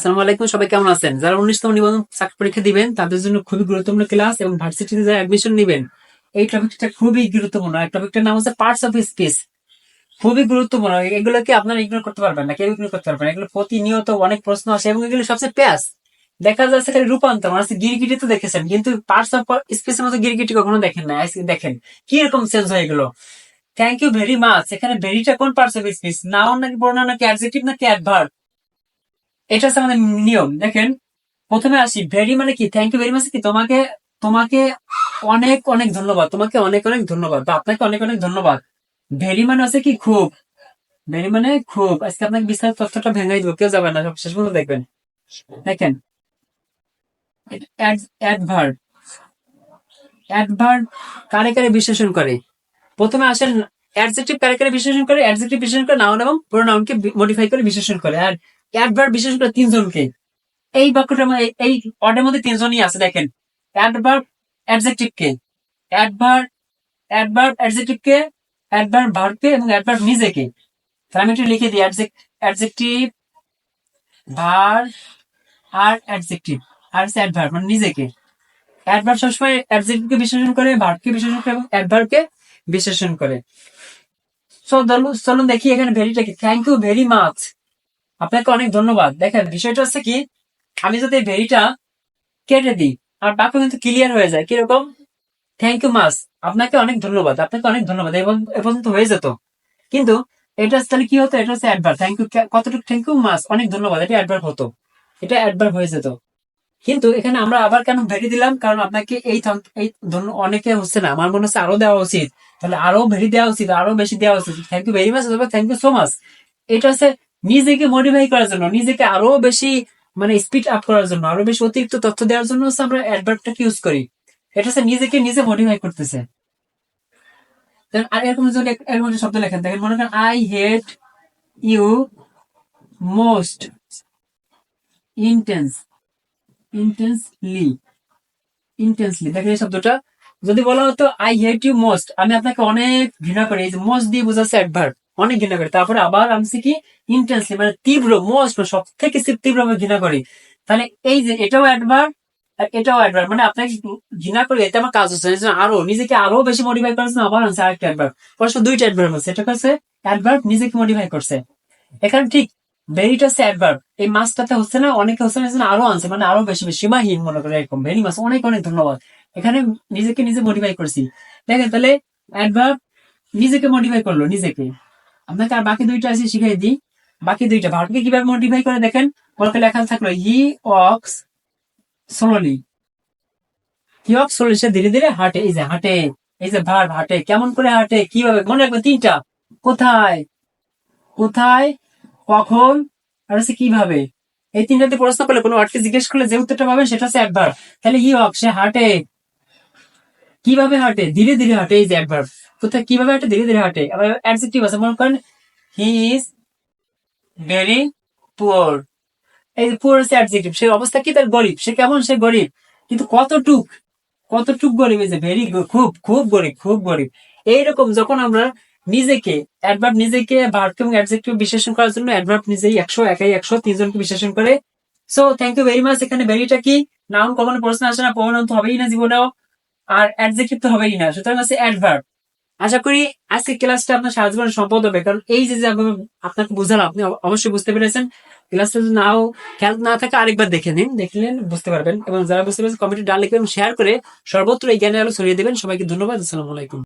আসসালামু আলাইকুম, সবাই কেমন আছেন? যারা উনিশতম নিবন্ধন চাকরি পরীক্ষা দিবেন, তাদের জন্য খুবই গুরুত্বপূর্ণ ক্লাস এবং ভার্সিটিতে যারা অ্যাডমিশন নেবেন, এই টপিকটা খুবই গুরুত্বপূর্ণ। এই টপিকটার নাম হচ্ছে পার্টস অফ খুবই গুরুত্বপূর্ণ। এগুলোকে আপনারা ইগনোর করতে পারবেন না, কেউ ইগনোর করতে পারবেন এগুলো প্রতিনিয়ত অনেক প্রশ্ন আসে এবং এগুলো সবচেয়ে প্যাস দেখা যাচ্ছে খালি রূপান্তর মানে গিরগিটি তো দেখেছেন, কিন্তু পার্টস অফ স্পেসের মতো গিরগিটি কখনো দেখেন না। দেখেন কি রকম চেঞ্জ হয়ে গেল থ্যাংক ইউ ভেরি মাচ এখানে ভেরিটা কোন পার্টস অফ স্পেস নাউন নাকি প্রোনাউন নাকি অ্যাডজেক্টিভ নাকি অ্যাডভার্ব এটা হচ্ছে আমাদের নিয়ম। দেখেন, প্রথমে আসি ভেরি মানে কি? থ্যাংক ইউ ভেরি মাচ কি? তোমাকে তোমাকে অনেক অনেক ধন্যবাদ। তোমাকে অনেক অনেক ধন্যবাদ বা আপনাকে অনেক অনেক ধন্যবাদ। ভেরি মানে আছে কি? খুব। ভেরি মানে খুব। আজকে আপনাকে বিস্তারিত তথ্যটা ভেঙাই দিব, কেউ যাবে না, সব শেষ পর্যন্ত দেখবেন। দেখেন অ্যাডভার্ব অ্যাডভার্ব কারে কারে বিশ্লেষণ করে? প্রথমে আসেন অ্যাডজেক্টিভ কারে কারে বিশ্লেষণ করে? অ্যাডজেক্টিভ বিশ্লেষণ করে নাউন এবং প্রোনাউনকে মডিফাই করে বিশ্লেষণ করে। আর অ্যাডভার্ব বিশেষ করে তিনজনকে। এই বাক্যটার মধ্যে, এই অর্ডের মধ্যে তিনজনই আছে, দেখেন। অ্যাডভার্ব অ্যাডজেক্টিভ কে অ্যাডভার্ব অ্যাডভার্ব অ্যাডজেক্টিভ কে অ্যাডভার্ব ভার্ব কে এবং অ্যাডভার্ব নিজেকে। তাহলে আমি একটু লিখে দিই অ্যাডজেক্টিভ ভার আর অ্যাডজেক্টিভ আর হচ্ছে অ্যাডভার্ব মানে নিজেকে। অ্যাডভার্ব সবসময় অ্যাডজেক্টিভকে বিশ্লেষণ করে ভার্বকে বিশ্লেষণ করে এবং অ্যাডভার্বকে বিশ্লেষণ করে। সো চলুন দেখি এখানে ভেরিটা কি থ্যাংক ইউ ভেরি মাচ আপনাকে অনেক ধন্যবাদ। দেখেন, বিষয়টা হচ্ছে কি, আমি যদি ভেরিটা কেটে দিই আর বাক্য কিন্তু ক্লিয়ার হয়ে যায়। কীরকম? থ্যাংক ইউ মাস আপনাকে অনেক ধন্যবাদ, আপনাকে অনেক ধন্যবাদ। এবং এ পর্যন্ত হয়ে যেত। কিন্তু এটা তাহলে কি হতো? এটা হচ্ছে অ্যাডভার থ্যাংক ইউ কতটুকু থ্যাংক ইউ মাস অনেক ধন্যবাদ, এটা অ্যাডভার হতো। এটা অ্যাডভার হয়ে যেত। কিন্তু এখানে আমরা আবার কেন ভেরি দিলাম? কারণ আপনাকে এই এই অনেকে হচ্ছে না, আমার মনে হচ্ছে আরও দেওয়া উচিত। তাহলে আরও ভেরি দেওয়া উচিত, আরও বেশি দেওয়া উচিত। থ্যাংক ইউ ভেরি মাচ অথবা থ্যাংক ইউ সো মাচ এটা হচ্ছে নিজেকে মডিফাই করার জন্য, নিজেকে আরও বেশি মানে স্পিড আপ করার জন্য, আরও বেশি অতিরিক্ত তথ্য দেওয়ার জন্য আমরা অ্যাডভার্বটাকে ইউজ করি। এটা হচ্ছে নিজেকে নিজে মডিফাই করতেছে। আর এরকম যদি এরকম শব্দ লেখেন, দেখেন, মনে করেন I hate you most intense intensely intensely দেখেন, এই শব্দটা যদি বলা হতো আই হেট ইউ মোস্ট আমি আপনাকে অনেক ঘৃণা করি, এই যে মোস্ট দিয়ে বোঝাচ্ছে অ্যাডভার্ব অনেক ঘৃণা করি। তারপরে আবার আমি কি ইন্টেন্সলি মানে তীব্র মোস্ট সব থেকে তীব্র আমি ঘৃণা করি। তাহলে এই যে এটাও আর এটাও অ্যাডভার্ব মানে আপনাকে ঘৃণা এটা আমার কাজ হচ্ছে আরও, নিজেকে আরও বেশি মডিফাই আবার আরেকটা অ্যাডভার্ব দুইটা অ্যাডভার্ব আছে এটা হচ্ছে অ্যাডভার্ব নিজেকে মডিফাই করছে। এখানে ঠিক ভেরিটা হচ্ছে অ্যাডভার্ব এই মাছটাতে হচ্ছে না, অনেকে হচ্ছে না আরও আনছে মানে আরও বেশি বেশি সীমাহীন মনে করে এরকম। ভেরি মাছ অনেক অনেক ধন্যবাদ। এখানে নিজেকে নিজে মডিফাই করছি। দেখেন তাহলে অ্যাডভার্ব নিজেকে মডিফাই করল, নিজেকে। আপনাকে আর বাকি দুইটা আছে শিখাই দিই। বাকি দুইটা ভার্বকে কীভাবে মডিফাই করে দেখেন? বলতে লেখা থাকল, he walks slowly he walks slowly সে ধীরে ধীরে হাঁটে, এই যে হাঁটে, এই যে ভার্ব হাঁটে, কেমন করে হাঁটে, কীভাবে, মনে রাখবেন তিনটা। কোথায়? কোথায়? কখন? আর হচ্ছে কীভাবে? এই তিনটাতে প্রশ্ন করলে কোনো ওয়ার্ডকে জিজ্ঞেস করলে যে উত্তরটা পাবেন, সেটা হচ্ছে একবার। তাহলে ই ওয়াক সে হাঁটে। কীভাবে হাঁটে? ধীরে ধীরে হাঁটে, এই যে অ্যাডভার্ব কোথায় কীভাবে হাঁটে ধীরে ধীরে হাঁটে। আবার অ্যাডজেক্টিভ আছে মনে করেন হি ইজ ভেরি পুয়ার এই পুয়ার হচ্ছে অ্যাডজেক্টিভ সে অবস্থা কি? তার গরিব। সে কেমন? সে গরিব। কিন্তু কতটুক কতটুক গরিব এই যে ভেরি খুব খুব গরিব খুব গরিব। এইরকম যখন আমরা নিজেকে অ্যাডভার্ব নিজেকে ভার্ব এবং অ্যাডজেক্টিভ বিশ্লেষণ করার জন্য অ্যাডভার্ব নিজেই একশো একাই একশো তিনজনকে বিশ্লেষণ করে। So thank you very much এখানে ভেরিটা কি? নাউন কখনো প্রশ্ন আসে না প্রণাম তো হবেই না জীবনেও। আর অ্যাডজেক্টিভ তো হবেই না। সুতরাং হচ্ছে অ্যাডভার্ব আশা করি আজকে ক্লাসটা আপনার সারা জীবন সম্পদ হবে, কারণ এই যে আমি আপনাকে বুঝালাম, আপনি অবশ্যই বুঝতে পেরেছেন। ক্লাসটা যদি নাও খেয়াল না থাকে, আরেকবার দেখে নিন দেখলেন বুঝতে পারবেন। এবং যারা বুঝতে পেরেছেন, কমেন্টে ডাল লিখবেন শেয়ার করে সর্বত্র এই জ্ঞানের আলো ছড়িয়ে দেবেন। সবাইকে ধন্যবাদ, আসসালামু আলাইকুম।